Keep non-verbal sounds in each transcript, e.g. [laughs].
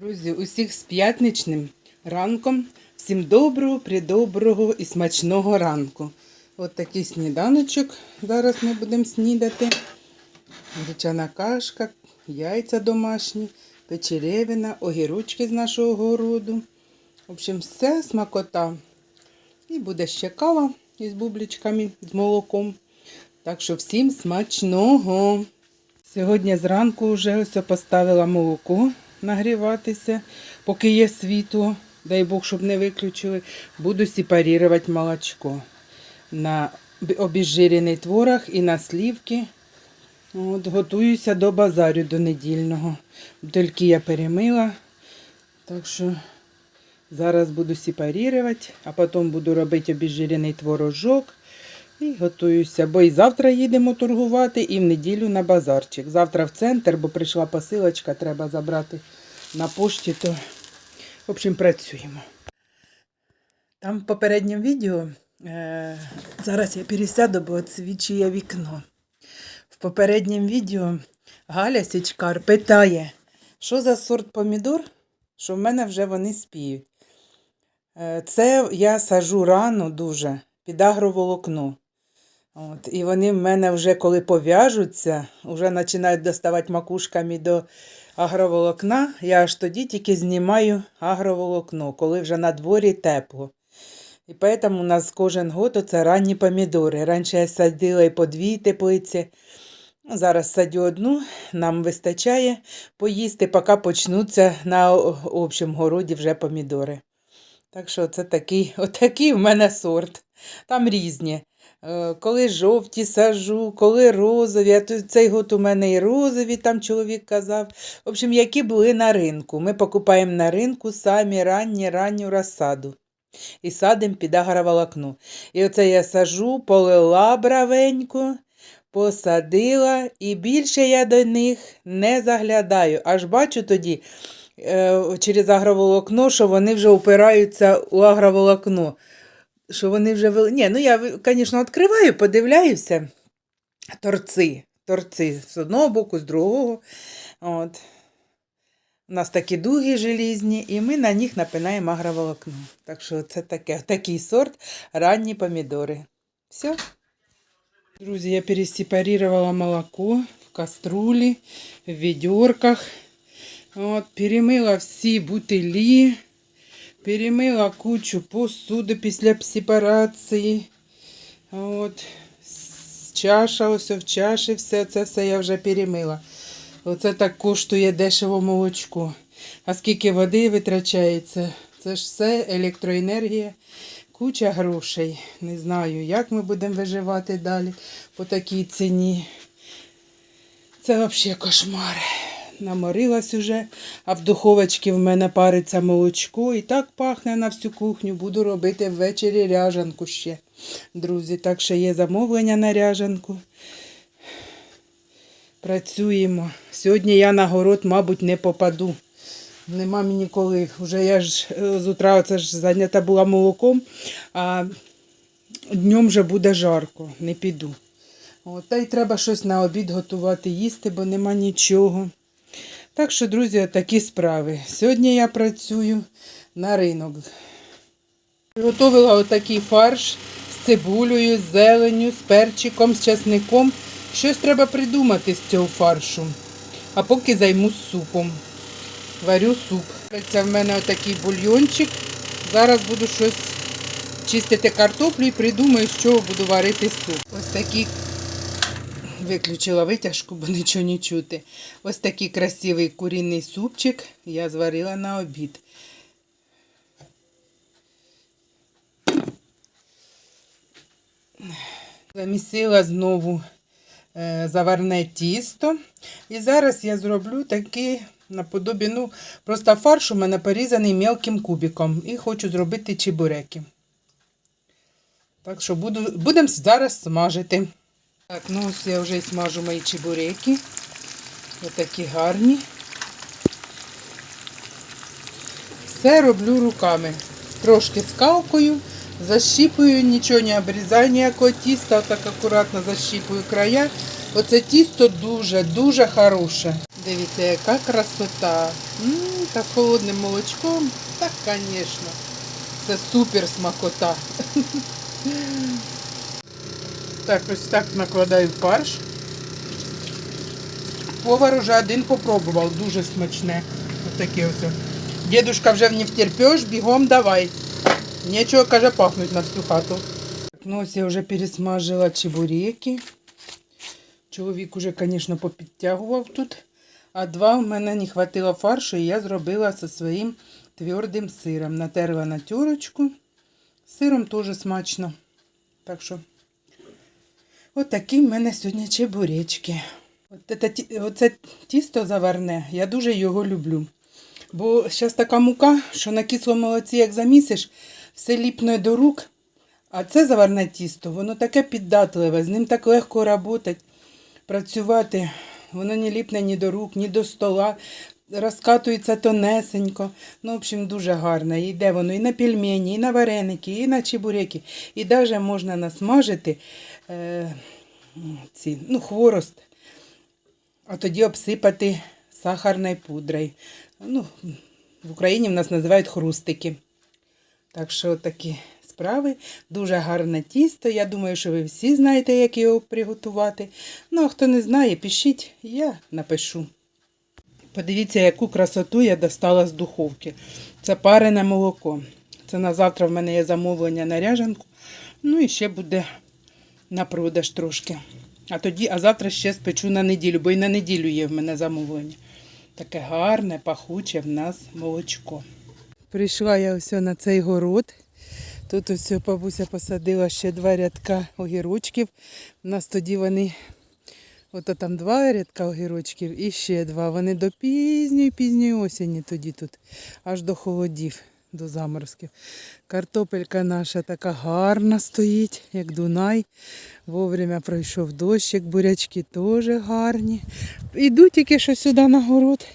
Друзі, усіх з п'ятничним ранком. Всім доброго, придоброго і смачного ранку. От такий сніданочок. Зараз ми будемо снідати. Гречана кашка, яйця домашні, печеревина, огірочки з нашого городу. В общем, все смакота. І буде ще кава із бубличками, з молоком. Так що всім смачного. Сьогодні зранку вже ось поставила молоко нагріватися, поки є світло. Дай Бог, щоб не виключили. Буду сепарувати молочко на обезжирений творог і на слівки. От, готуюся до базарю до недільного. Тільки я перемила. Так що зараз буду сепарувати, а потім буду робити обезжирений творожок. І готуюся, бо і завтра їдемо торгувати, і в неділю на базарчик. Завтра в центр, бо прийшла посилочка, треба забрати на пошті, то, в общем, працюємо. Там в попередньому відео, е, зараз я пересяду, бо відсвічує вікно. В попередньому відео Галя Січкар питає, що за сорт помідор, що в мене вже вони спіють. Е, Це я сажу рано дуже під агроволокно. От, і вони в мене вже коли пов'яжуться, вже починають доставати макушками до агроволокна. Я аж тоді тільки знімаю агроволокно, коли вже на дворі тепло. І тому у нас кожен год це ранні помідори. Раніше я садила і по дві теплиці. Зараз садю одну, нам вистачає поїсти, поки почнуться на общому городі вже помідори. Так що це такий, отакий в мене сорт. Там різні. Е, Коли жовті сажу, коли розові, а то цей год у мене і розові, там чоловік казав. В общем, які були на ринку. Ми покупаємо на ринку самі ранні ранню розсаду. І садимо під агроволокно. І оце я сажу, полила бравенько, посадила, і більше я до них не заглядаю. Аж бачу тоді е, через агроволокно, що вони вже упираються у агроволокно. Що вони вже вели... Ні, ну я, звісно, відкриваю, подивляюся. Торци. Торци з одного боку, з другого. От. У нас такі дуги желізні, і ми на них напинаємо агроволокно. Так що це таке, такий сорт ранні помідори. Все. Друзі, я пересепарировала молоко в каструлі, в відерках. От, перемила всі бутилі, перемила кучу посуду після сепарації. От, чаша, ось в чаші, все це все я вже перемила. Оце так коштує дешево молочко. А скільки води витрачається? Це ж все електроенергія, куча грошей. Не знаю, як ми будемо виживати далі по такій ціні. Це взагалі кошмар. Наморилась уже, а в духовочці в мене париться молочко і так пахне на всю кухню. Буду робити ввечері ряжанку ще. Друзі, так що є замовлення на ряжанку. Працюємо. Сьогодні я на город, мабуть, не попаду. Нема мені коли. Вже я ж е, з утра це ж зайнята була молоком, а днем вже буде жарко, не піду. От, та й треба щось на обід готувати, їсти, бо нема нічого. Так що, друзі, такі справи. Сьогодні я працюю на ринок. Приготувала отакий фарш з цибулею, з зеленю, з перчиком, з часником. Щось треба придумати з цього фаршу. А поки займусь супом. Варю суп. Це в мене отакий бульйончик. Зараз буду щось чистити картоплю і придумаю, з чого буду варити суп. Ось такий виключила витяжку, бо нічого не чути. Ось такий красивий курінний супчик я зварила на обід. Замісила знову е, заварне тісто. І зараз я зроблю такий наподобі, ну, просто фарш у мене порізаний мелким кубиком. І хочу зробити чебуреки. Так що буду, будемо зараз смажити. Так, ну ось я вже смажу мої чебуреки. Отакі гарні. Все роблю руками. Трошки скалкою, защіпую, нічого не обрізаю, ніякого тіста, так акуратно защіпую края. Оце тісто дуже-дуже хороше. Дивіться, яка красота. м та з холодним молочком. Так, звісно. Це супер смакота. [laughs] Так, ось так накладаю фарш. Повар уже один попробував, дуже смачне. Ось таке ось. Дідушка вже не втерпеш, бігом давай. Нічого, каже, пахнуть на всю хату. Ну, ось я вже пересмажила чебуреки. Чоловік уже, звісно, попідтягував тут. А два в мене не хватило фаршу, і я зробила зі своїм твердим сиром. Натерла на тюрочку. Сиром теж смачно. Так що, от такі в мене сьогодні чебуречки. Оце тісто заварне, я дуже його люблю. Бо зараз така мука, що на кислому молоці, як замісиш, все ліпне до рук. А це заварне тісто, воно таке піддатливе, з ним так легко працювати. Воно не ліпне ні до рук, ні до стола, розкатується тонесенько. Ну, в общем, дуже гарне. І йде воно і на пельмені, і на вареники, і на чебуреки. І навіть можна насмажити е, ці, ну, хворост, а тоді обсипати сахарною пудрою. Ну, в Україні в нас називають хрустики. Так що такі справи. Дуже гарне тісто. Я думаю, що ви всі знаєте, як його приготувати. Ну, а хто не знає, пишіть, я напишу. Подивіться, яку красоту я достала з духовки. Це парене молоко. Це на завтра в мене є замовлення на ряжанку. Ну і ще буде на продаж трошки. А тоді, а завтра ще спечу на неділю, бо і на неділю є в мене замовлення. Таке гарне, пахуче в нас молочко. Прийшла я ось на цей город. Тут ось бабуся посадила ще два рядка огірочків. У нас тоді вони, ото там два рядка огірочків і ще два. Вони до пізньої пізньої осені тоді тут, аж до холодів, до заморозків. Картопелька наша така гарна стоїть, як Дунай. Вовремя пройшов дощик, бурячки теж гарні. Іду тільки що сюди на город.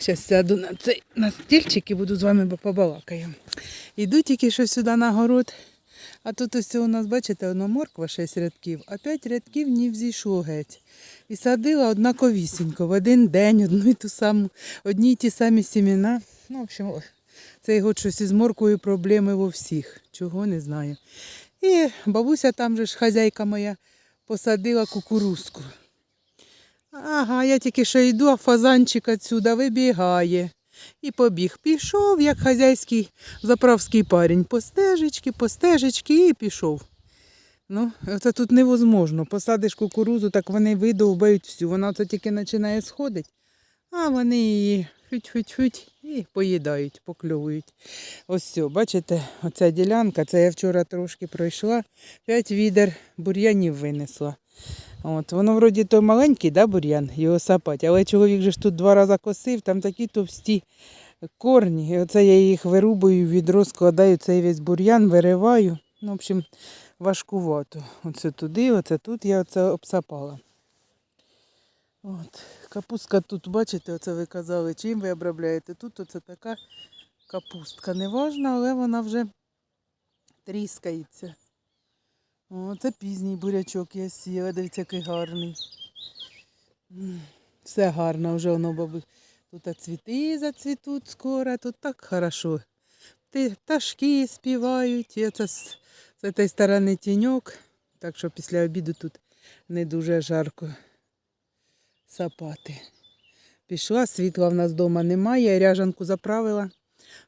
Зараз сяду на цей на стільчик і буду з вами побалакаю. Іду тільки що сюди на город. А тут ось у нас, бачите, воно морква 6 рядків, а 5 рядків не взійшло геть. І садила однаковісінько в один день одну і ту саму, одні й ті самі сімена. Ну, в общем, ой, цей год щось із морквою проблеми во всіх. Чого не знаю. І бабуся там же ж хазяйка моя посадила кукурузку. Ага, я тільки що йду, а фазанчик отсюда вибігає. І побіг. Пішов, як хазяйський заправський парень. По стежечки, по стежечки і пішов. Ну, це тут невозможно. Посадиш кукурузу, так вони видовбають всю. Вона це тільки починає сходити, а вони її фють-фють-фють і поїдають, покльовують. Ось все, бачите, оця ділянка, це я вчора трошки пройшла, п'ять відер бур'янів винесла. От, воно вроді то маленький, да, бур'ян, його сапать, але чоловік же ж тут два рази косив, там такі товсті корні. І оце я їх вирубую, відро складаю цей весь бур'ян, вириваю. Ну, в общем, важкувато. Оце туди, оце тут я оце обсапала. От. Капустка тут, бачите, оце ви казали, чим ви обробляєте. Тут оце така капустка. Не важна, але вона вже тріскається. О, це пізній бурячок я сіяла, дивіться, який гарний. Все гарно, вже воно, баби. Тут цвіти зацвітуть скоро, тут так хорошо. Пташки співають, і це з, цієї сторони тіньок, так що після обіду тут не дуже жарко сапати. Пішла, світла в нас вдома немає, я ряжанку заправила.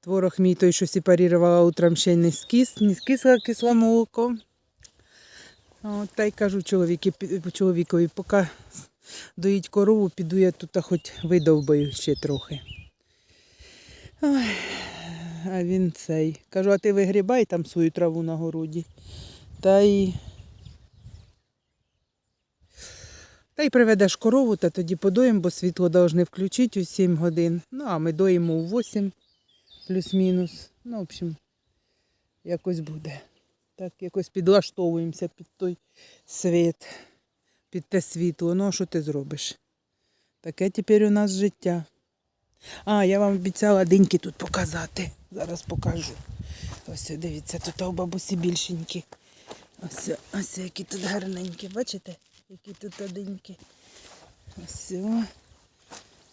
Творог мій той, що сепарувала утром ще не скис, не скисло кисло молоко. От, та й кажу чоловіки, чоловікові, поки доїть корову, піду я тут хоч видовбаю ще трохи. Ой, а він цей. Кажу, а ти вигрібай там свою траву на городі. Та й. Та й приведеш корову, та тоді подоїмо, бо світло повинні включити у 7 годин. Ну, а ми доїмо у 8 плюс-мінус. Ну, в общем, якось буде. Так, якось підлаштовуємося під той світ, під те світло. Ну, а що ти зробиш? Таке тепер у нас життя. А, я вам обіцяла диньки тут показати. Зараз покажу. Ось, дивіться, тут у бабусі більшенькі. Ось, ось які тут гарненькі. Бачите? Які тут одиньки. Ось.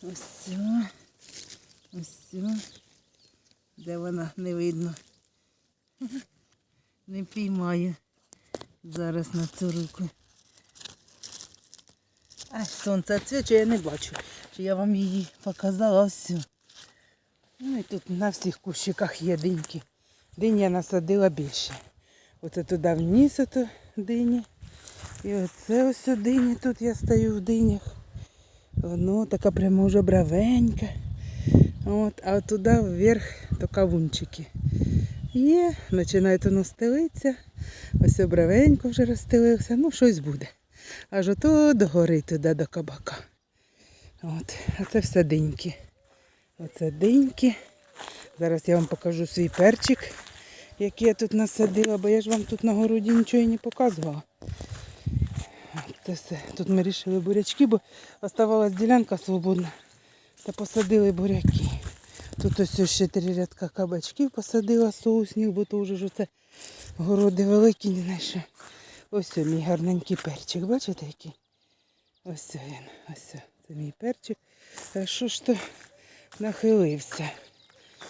Ось. Ось. Де вона не видно. Не піймаю зараз на цю руку. А, сонце свіче, я не бачу. Чи я вам її показала цю. Ну і тут на всіх кущиках є диньки. Динь я насадила більше. Оце туди вниз ото дині. І оце ось дині. Тут я стою в динях. Воно така прямо вже бравенька. От, а туди вверх то кавунчики. Є, починає воно стелитися. Ось бравенько вже розстелився. Ну, щось буде. Аж ото догори туди до кабака. От, а це все диньки. Оце диньки. Зараз я вам покажу свій перчик, який я тут насадила, бо я ж вам тут на городі нічого і не показувала. Це все. Тут ми вирішили бурячки, бо оставалась ділянка свободна. Та посадили буряки. Тут ось ще три рядка кабачків посадила соусних, бо то вже ж оце городи великі, не знайшли. Ось мій гарненький перчик, бачите який? Ось він, ось це мій перчик. А що ж то нахилився?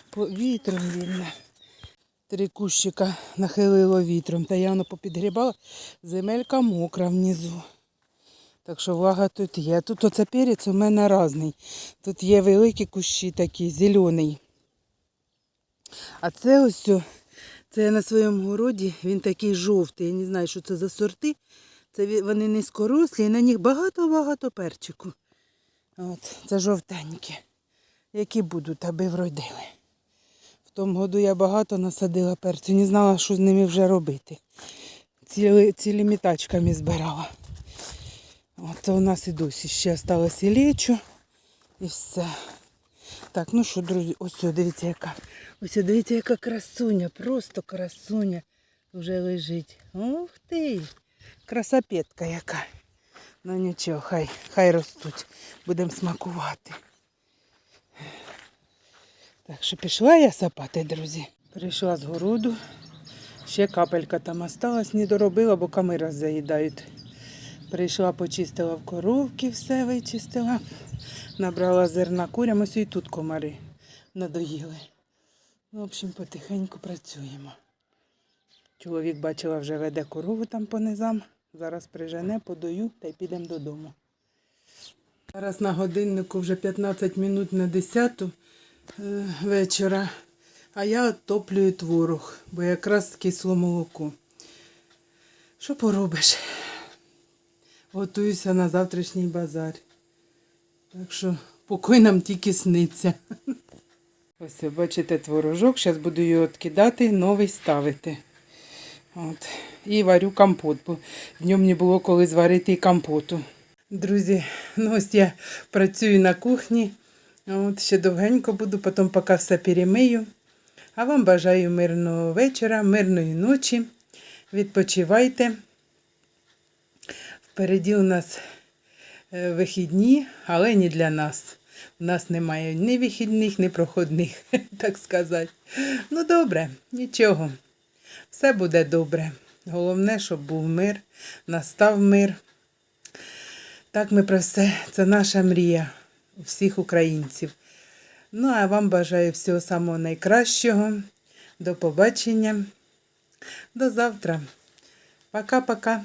По вітром він. Три кущика нахилило вітром, та я воно попідгрібала. Земелька мокра внизу. Так що влага тут є. Тут оце перець у мене різний. Тут є великі кущі такі, зелений. А це ось, це я на своєму городі, він такий жовтий. Я не знаю, що це за сорти. Це вони низькорослі, і на них багато-багато перчику. От, це жовтенькі, які будуть, аби вродили. В тому году я багато насадила перцю, не знала, що з ними вже робити. Ціли, цілими тачками збирала. От у нас і досі ще залишилося лічо і все. Так, ну що, друзі, ось дивіться, яка. Ось дивіться, яка красуня, просто красуня вже лежить. Ух ти! Красопетка яка. Ну нічого, хай, хай ростуть. Будемо смакувати. Так що пішла я сапати, друзі. Прийшла з городу. Ще капелька там осталась, не доробила, бо камера заїдають. Прийшла, почистила в коровки, все вичистила. Набрала зерна курям, ось і тут комари надоїли. В общем, потихеньку працюємо. Чоловік бачила, вже веде корову там по низам. Зараз прижене, подаю та й підемо додому. Зараз на годиннику вже 15 минут на 10 е, вечора. А я оттоплюю творог, бо якраз кисло молоко. Що поробиш? Готуюся на завтрашній базар. Так що покой нам тільки сниться. Ось бачите творожок, зараз буду його відкидати, новий ставити. От. І варю компот, бо днем не було коли зварити компоту. Друзі, ну ось я працюю на кухні. От, ще довгенько буду, потім поки все перемию. А вам бажаю мирного вечора, мирної ночі. Відпочивайте. Впереді у нас е, вихідні, але не для нас. У нас немає ні вихідних, ні проходних, [laughs] так сказати. Ну добре, нічого. Все буде добре. Головне, щоб був мир, настав мир. Так ми про все. Це наша мрія у всіх українців. Ну, а вам бажаю всього самого найкращого. До побачення. До завтра. Пока-пока.